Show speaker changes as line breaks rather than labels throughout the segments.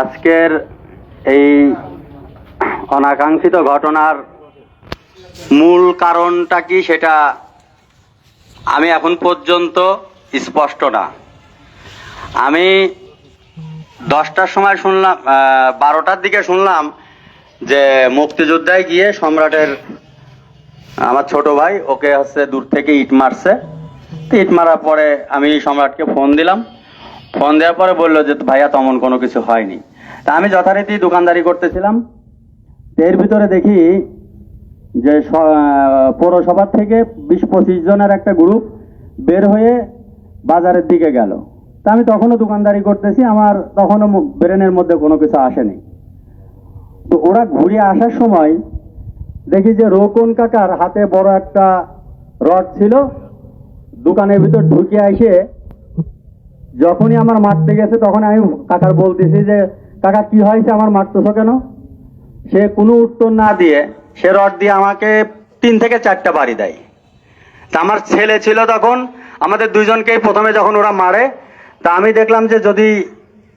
আজকের এই অনাকাঙ্ক্ষিত ঘটনার মূল কারণটা কি সেটা আমি এখন পর্যন্ত স্পষ্ট না। আমি দশটার সময় শুনলাম বারোটার দিকে শুনলাম যে মুক্তিযোদ্ধায় গিয়ে সম্রাটের আমার ছোট ভাই, ওকে হচ্ছে দূর থেকে ইট মারছে। ইট মারার পরে আমি সম্রাটকে ফোন দিলাম। ফোন দেওয়ার পরে বলল যে, ভাইয়া, তেমন কোনো কিছু হয়নি। তা আমি যথারীতি দোকানদারি করতেছিলাম। এর ভিতরে দেখি যে পৌরসভার থেকে বিশ পঁচিশ জনের একটা গ্রুপ বের হয়ে বাজারের দিকে গেল। তা আমি তখনও দোকানদারি করতেছি, আমার তখনও ব্রেনের মধ্যে কোনো কিছু আসেনি। তো ওরা ঘুরে আসার সময় দেখি যে, রোকন কাকার হাতে বড় একটা রড ছিল। দোকানের ভিতর ঢুকে এসে যখনই আমার মারতে গেছে তখন আমি কাকার বলতেছি যে, কাকা, কি হয়েছে? আমার মারতেছো কেন? সে কোনো উত্তর না দিয়ে, সে রড দিয়ে আমাকে তিন থেকে চারটা বাড়ি দেয়। তা আমার ছেলে ছিল তখন, আমাদের দুইজনকেই প্রথমে যখন ওরা মারে, তা আমি দেখলাম যে যদি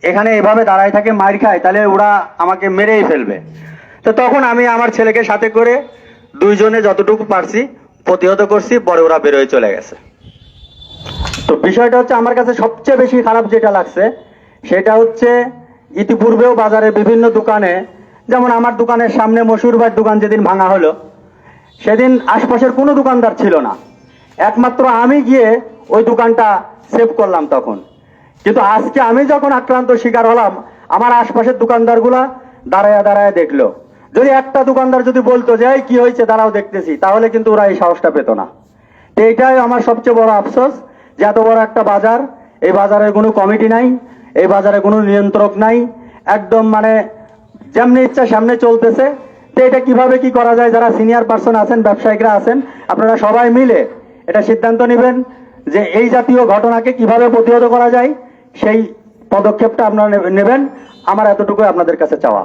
এখানে এভাবে দাঁড়ায় থাকে, মার খায়, তাহলে ওরা আমাকে মেরেই ফেলবে। তো তখন আমি আমার ছেলেকে সাথে করে দুইজনে যতটুকু পারছি প্রতিহত করছি, পরে ওরা বেরোয় চলে গেছে। তো বিষয়টা হচ্ছে আমার কাছে সবচেয়ে বেশি খারাপ যেটা লাগছে সেটা হচ্ছে ইতিপূর্বেও বাজারে বিভিন্ন দোকানে যেমন আমার দোকানের সামনে মসুরবার দোকান যেদিন ভাঙা হলো সেদিন আশপাশের কোনো দোকানদার ছিল না। একমাত্র আমি গিয়ে ওই দোকানটা সেভ করলাম তখন। কিন্তু আজকে আমি যখন আক্রান্ত শিকার হলাম আমার আশপাশের দোকানদারগুলা দাঁড়ায় দাঁড়ায় দেখল। যদি একটা দোকানদার যদি বলতো যে "এই, কি হয়েছে? দাঁড়াও দেখতেছি। তাহলে কিন্তু ওরা এই সাহসটা পেত না। এইটাই আমার সবচেয়ে বড় আফসোস। যে এত বড় একটা বাজার, এই বাজারের কোনো কমিটি নাই, এই বাজারে কোনো নিয়ন্ত্রক নাই, একদম মানে যেমনি ইচ্ছা সামনে চলতেছে। তো এটা কীভাবে কি করা যায়? যারা সিনিয়র পার্সন আছেন ব্যবসায়িকরা আছেন, আপনারা সবাই মিলে এটা সিদ্ধান্ত নেবেন যে এই জাতীয় ঘটনাকে কীভাবে প্রতিহত করা যায়। সেই পদক্ষেপটা আপনারা নেবেন। আমার এতটুকু আপনাদের কাছে চাওয়া।